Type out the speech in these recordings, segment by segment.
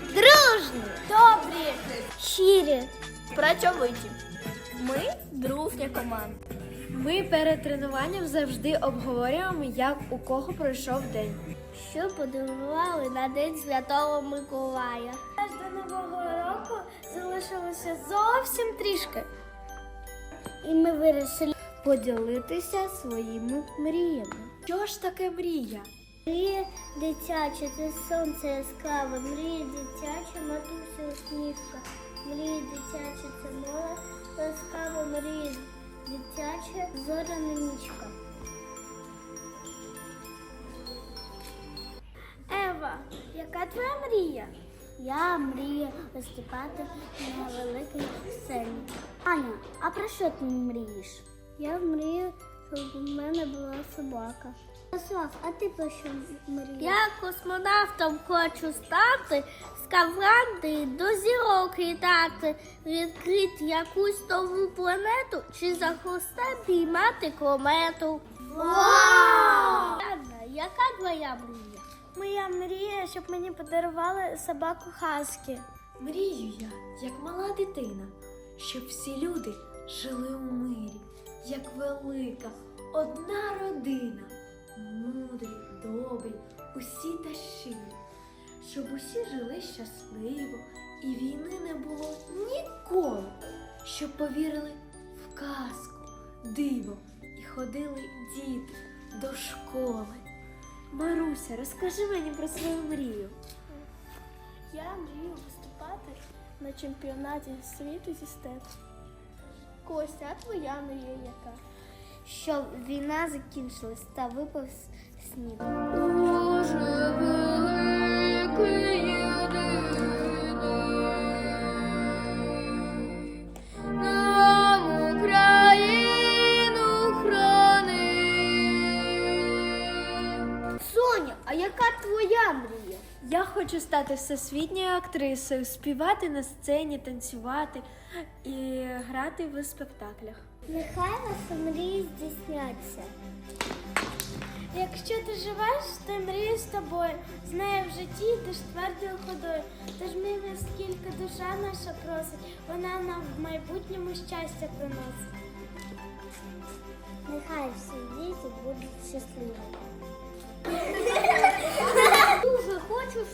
Дружні, добрі, Щирі. працьовиті. Ми дружня команда. Ми перед тренуванням завжди обговорюємо, як у кого пройшов день. Що подарували на День Святого Миколая? Аж до нового року залишилося зовсім трішки. І ми вирішили поділитися своїми мріями. Що ж таке мрія? Мрія дитяча, це сонце яскраве, мрія дитяча, матуся усмішка, мрія дитяча, це море ласкаве, мрія дитяча, зоряна нічка. Ева, яка твоя мрія? Я мрію виступати на великій сцені. Аня, а про що ти мрієш? Я мрію, щоб у мене була собака. Ярослав, а ти про що мрієш? Я космонавтом хочу стати, з кавранди до зірок літати, відкрити якусь нову планету чи за хвоста піймати комету. Вау! Анна, яка твоя мрія? Моя мрія, щоб мені подарували собаку Хаскі. Мрію я, як мала дитина, щоб всі люди жили у мирі, як велика, одна родина. Мудрі, добрі, усі та щирі, щоб усі жили щасливо і війни не було ніколи, щоб повірили в казку, диво і ходили діти до школи. Маруся, розкажи мені про свою мрію. Я мрію виступати на чемпіонаті світу зі степу. Костя, а твоя мрія яка? Щоб війна закінчилась та випав сніг. Дуже великий нам Україну храни. Соня, а яка твоя мрія? Я хочу стати всесвітньою актрисою, співати на сцені, танцювати і грати в спектаклях. Нехай ваші мрії здійсняться. Якщо ти живеш, то мрію з тобою. З нею в житті йдеш твердою ходою. Тож ми наскільки душа наша просить, вона нам в майбутньому щастя приносить. Нехай всі діти будуть щасливі.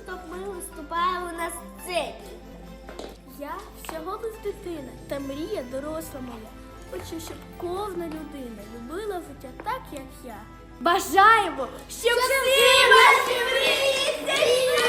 Щоб ми виступали на сцені. Я всього лиш дитина та мрія доросла моя. Хочу, щоб кожна людина любила життя так, як я. Бажаємо, щоб всі ваші мрії!